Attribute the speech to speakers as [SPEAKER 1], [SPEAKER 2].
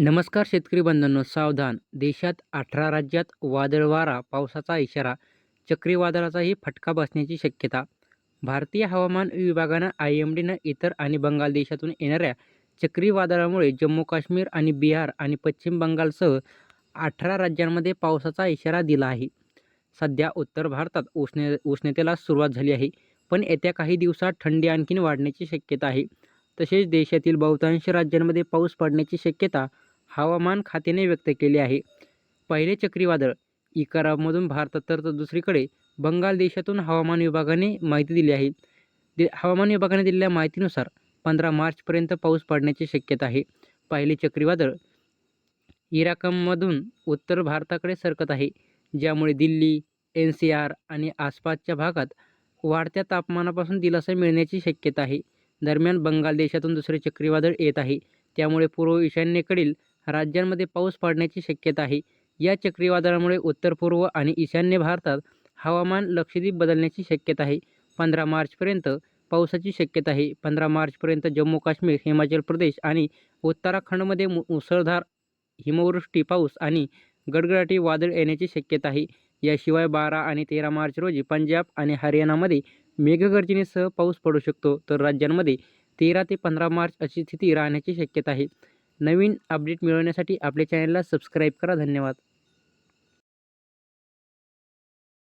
[SPEAKER 1] नमस्कार शेतकरी बंधूंनो सावधान. देशात अठरा राज्यात वादळवारा पावसाचा इशारा चक्रीवादळाचाही फटका बसण्याची शक्यता. भारतीय हवामान विभागानं आय एम डीनं इतर आणि बंगाल देशातून येणाऱ्या चक्रीवादळामुळे जम्मू काश्मीर आणि बिहार आणि पश्चिम बंगालसह अठरा राज्यांमध्ये पावसाचा इशारा दिला आहे. सध्या उत्तर भारतात उष्णे उष्णतेला सुरुवात झाली आहे पण येत्या काही दिवसात थंडी आणखीन वाढण्याची शक्यता आहे. तसेच देशातील बहुतांश राज्यांमध्ये पाऊस पडण्याची शक्यता हवामान खात्याने व्यक्त केले आहे. पहिले चक्रीवादळ इकारामधून भारतात तर दुसरीकडे बंगाल देशातून हवामान विभागाने माहिती दिली आहे. दि हवामान विभागाने दिलेल्या माहितीनुसार पंधरा मार्चपर्यंत पाऊस पडण्याची शक्यता आहे. पहिले चक्रीवादळ इराकमधून उत्तर भारताकडे सरकत आहे ज्यामुळे दिल्ली एन सी आर आणि आसपासच्या भागात वाढत्या तापमानापासून दिलासा मिळण्याची शक्यता आहे. दरम्यान बंगाल देशातून दुसरे चक्रीवादळ येत आहे. त्यामुळे पूर्व ईशान्येकडील राज्यांमध्ये पाऊस पडण्याची शक्यता आहे. या चक्रीवादळामुळे उत्तर पूर्व आणि ईशान्य भारतात हवामान लक्षद्वीप बदलण्याची शक्यता आहे. पंधरा मार्चपर्यंत पावसाची शक्यता आहे. पंधरा मार्चपर्यंत जम्मू काश्मीर हिमाचल प्रदेश आणि उत्तराखंडमध्ये मु मुसळधार हिमवृष्टी पाऊस आणि गडगडाटी वादळ येण्याची शक्यता आहे. याशिवाय बारा आणि तेरा मार्च रोजी पंजाब आणि हरियाणामध्ये मेघगर्जनेसह पाऊस पडू शकतो. तर राज्यांमध्ये तेरा ते पंधरा मार्च अशी स्थिती राहण्याची शक्यता आहे. नवीन अपडेट मिळवण्यासाठी आपल्या चॅनलला सबस्क्राईब करा. धन्यवाद.